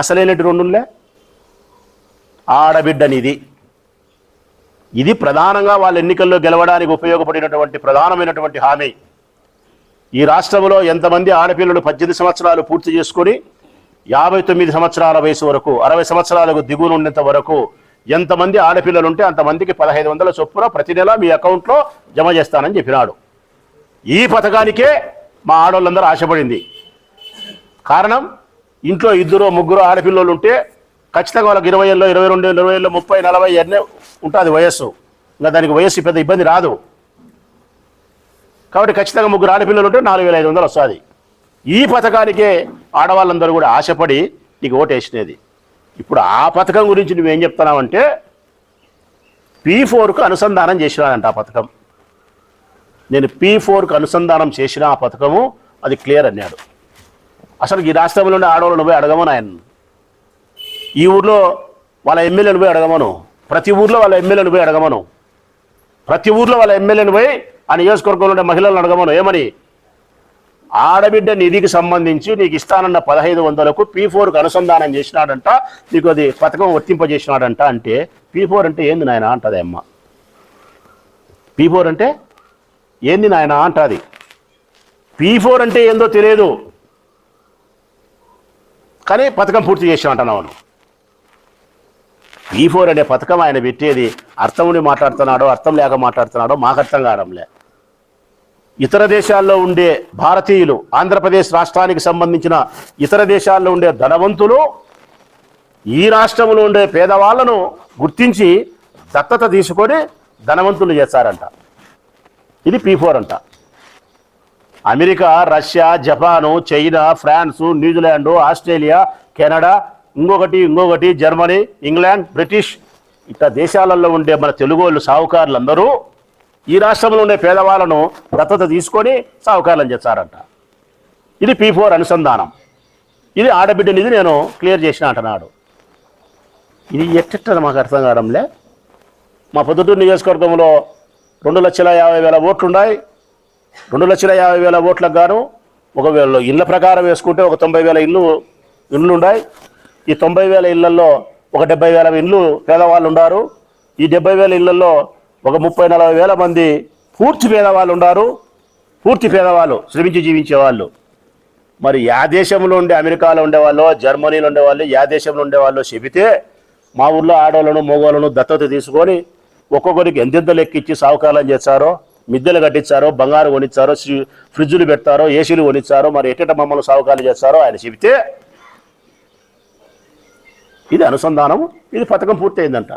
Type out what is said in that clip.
అసలేనటి రెండులే ఆడబిడ్డనిది ఇది ప్రధానంగా వాళ్ళ ఎన్నికల్లో గెలవడానికి ఉపయోగపడినటువంటి ప్రధానమైనటువంటి హామీ. ఈ రాష్ట్రంలో ఎంతమంది ఆడపిల్లలు పద్దెనిమిది సంవత్సరాలు పూర్తి చేసుకొని యాభై తొమ్మిది సంవత్సరాల వయసు వరకు అరవై సంవత్సరాలకు దిగువన ఉండేంత వరకు ఎంతమంది ఆడపిల్లలు ఉంటే అంతమందికి పదహైదు వందల చొప్పున ప్రతి నెల మీ అకౌంట్లో జమ చేస్తానని చెప్పినాడు. ఈ పథకానికే మా ఆడవాళ్ళందరూ ఆశపడింది. కారణం? ఇంట్లో ఇద్దరు ముగ్గురు ఆడపిల్లలు ఉంటే ఖచ్చితంగా వాళ్ళకి ఇరవై ఏళ్ళు ఇరవై రెండు ఇరవై ఏళ్ళు ముప్పై నలభై అన్నీ ఉంటుంది వయస్సు. ఇంకా దానికి వయస్సు పెద్ద ఇబ్బంది రాదు. కాబట్టి ఖచ్చితంగా ముగ్గురు ఆడపిల్లలు ఉంటే నాలుగు వేల ఐదు వందలు వస్తుంది. ఈ పథకానికే ఆడవాళ్ళందరూ కూడా ఆశపడి నీకు ఓటేసినది. ఇప్పుడు ఆ పథకం గురించి నువ్వేం చెప్తున్నావంటే పీ ఫోర్కు అనుసంధానం చేసినానంట ఆ పథకం. నేను పీ ఫోర్కు అనుసంధానం చేసిన ఆ పథకము అది క్లియర్ అన్నాడు. అసలు ఈ రాష్ట్రంలో ఉండే ఆడవాళ్ళను పోయి అడగమను ఆయన ఈ ఊర్లో వాళ్ళ ఎమ్మెల్యేను పోయి అడగమను. ప్రతి ఊర్లో వాళ్ళ ఎమ్మెల్యేను పోయి అడగమను. ప్రతి ఊర్లో వాళ్ళ ఎమ్మెల్యేను పోయి ఆ నియోజకవర్గంలో ఉండే మహిళలను అడగమను. ఏమని? ఆడబిడ్డ నిధికి సంబంధించి నీకు ఇస్తానన్న పదహైదు వందలకు పీ ఫోర్కు అనుసంధానం చేసినాడంట నీకు అది పథకం వర్తింపజేసినాడంట అంటే పీ ఫోర్ అంటే ఏంది నాయన అంటది అమ్మ. పీ ఫోర్ అంటే ఏంది నాయన అంటది. పీ ఫోర్ అంటే ఏందో తెలియదు. కానీ పథకం పూర్తి చేసిన అంటున్నావు నువ్వు. పీ ఫోర్ అనే పథకం ఆయన పెట్టేది అర్థం ఉండి మాట్లాడుతున్నాడో అర్థం లేక మాట్లాడుతున్నాడో మాకు అర్థం కావడంలే. ఇతర దేశాల్లో ఉండే భారతీయులు ఆంధ్రప్రదేశ్ రాష్ట్రానికి సంబంధించిన ఇతర దేశాల్లో ఉండే ధనవంతులు ఈ రాష్ట్రంలో ఉండే పేదవాళ్ళను గుర్తించి దత్తత తీసుకొని ధనవంతులు చేస్తారంట. ఇది పీ ఫోర్ అంట. America Russia Japan China France New Zealand Australia Canada ఇంకొకటి ఇంకొకటి జర్మనీ ఇంగ్లాండ్ బ్రిటిష్ ఇట్లా దేశాలలో ఉండే మన తెలుగు వాళ్ళు సాహుకారులందరూ ఈ రాష్ట్రంలో ఉండే పేదవాళ్ళను దత్తత తీసుకొని సాహుకారులను చేస్తారంట ఇది పీ ఫోర్ అనుసంధానం. ఇది ఆడబిడ్డనిది నేను క్లియర్ చేసిన అంటున్నాడు. ఇది ఎట్టెట్ట మాకు అర్థం కావడంలే. మా పొద్దుటూరు నియోజకవర్గంలో రెండు లక్షల యాభై వేల ఓట్లు ఉన్నాయి రెండు లక్షల యాభై వేల ఓట్లకు గాను ఒకవేళ ఇళ్ళ ప్రకారం వేసుకుంటే ఒక తొంభై వేల ఇల్లు ఇళ్ళు ఉన్నాయి ఈ తొంభై వేల ఇళ్ళలో ఒక డెబ్బై వేల ఇళ్ళు పేదవాళ్ళు ఉన్నారు ఈ డెబ్బై వేల ఇళ్ళలో ఒక ముప్పై నలభై వేల మంది పూర్తి పేదవాళ్ళు ఉన్నారు పూర్తి పేదవాళ్ళు శ్రమించి జీవించే వాళ్ళు. మరి యా దేశంలో ఉండే అమెరికాలో ఉండేవాళ్ళు జర్మనీలో ఉండేవాళ్ళు యా దేశంలో ఉండేవాళ్ళు చెబితే మా ఊర్లో ఆడవాళ్ళను మగవాళ్ళను దత్తత తీసుకొని ఒక్కొక్కరికి ఎంతెంత లెక్కిచ్చి సావుకాలం చేస్తారో మిద్దెలు కట్టించారో బంగారు కొనిచ్చారో ఫ్రిడ్జులు పెడతారో ఏసీలు కొనిచ్చారో మరి ఎట్టట మమ్మల్ని సావకాలు చేస్తారో ఆయన చెబితే ఇది అనుసంధానం ఇది పథకం పూర్తయిందంట.